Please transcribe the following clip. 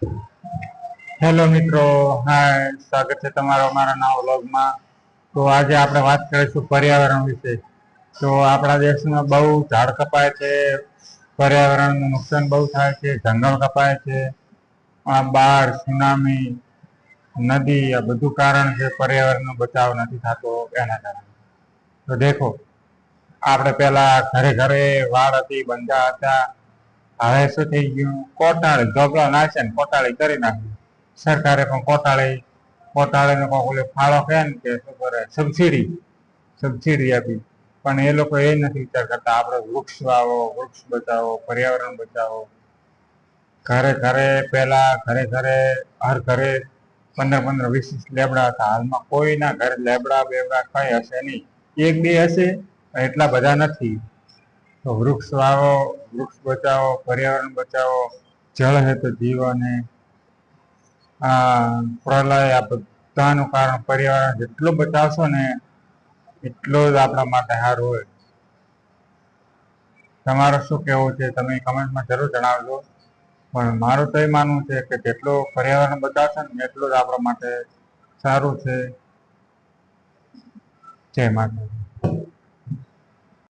Hello મિત્રો, હાય, સ્વાગત છે તમારો અમારા નવા વ્લોગમાં. તો આજે આપણે વાત કરીશું પર્યાવરણ વિશે. તો આપણા દેશમાં બહુ ઝાડ કપાય છે, પર્યાવરણનું નુકસાન બહુ થાય છે, જંગલ કપાય છે. આ બાળ સુનામી, નદી, આ બધું કારણ છે પર્યાવરણનો બચાવ નથી થતો એના કારણે. તો દેખો, આપણે પેલા ઘરે ઘરે વાળ હતી, બંધા હતા હવે શું થઈ ગયું? કોટાળી ગભરા નાખે ને કોટાળી કરી નાખ્યું સરકારે પણ કોટાળી, કોટાળીને કોક ઓલો ફાળો કહે ને કે શું કરે સબસિડી સબસિડી આપી. પણ એ લોકો એ નથી વિચાર કરતા આપણે વૃક્ષ વાવો, વૃક્ષ બચાવો, પર્યાવરણ બચાવો. ઘરે ઘરે પહેલા, ઘરે ઘરે, હર ઘરે પંદર પંદર વીસ લેબડા હતા. હાલમાં કોઈના ઘરે લેબડા બેબડા કઈ હશે નહીં. એક બે હશે એટલા બધા નથી. તો વૃક્ષ વાવો, વૃક્ષ બચાવો, પર્યાવરણ બચાવો, જળ હે તો જીવન, આ પ્રલય, આ બધાનું કારણ પર્યાવરણ જેટલું બચાવશો ને, એટલો જ આપણા માટે સારું હોય. તમારું શું કહેવું છે? તમે કમેન્ટમાં જરૂર જણાવજો. પણ મારું તો એ માનવું છે કે જેટલું પર્યાવરણ બચાવશે ને, એટલું જ આપણા માટે સારું છે. જય માતા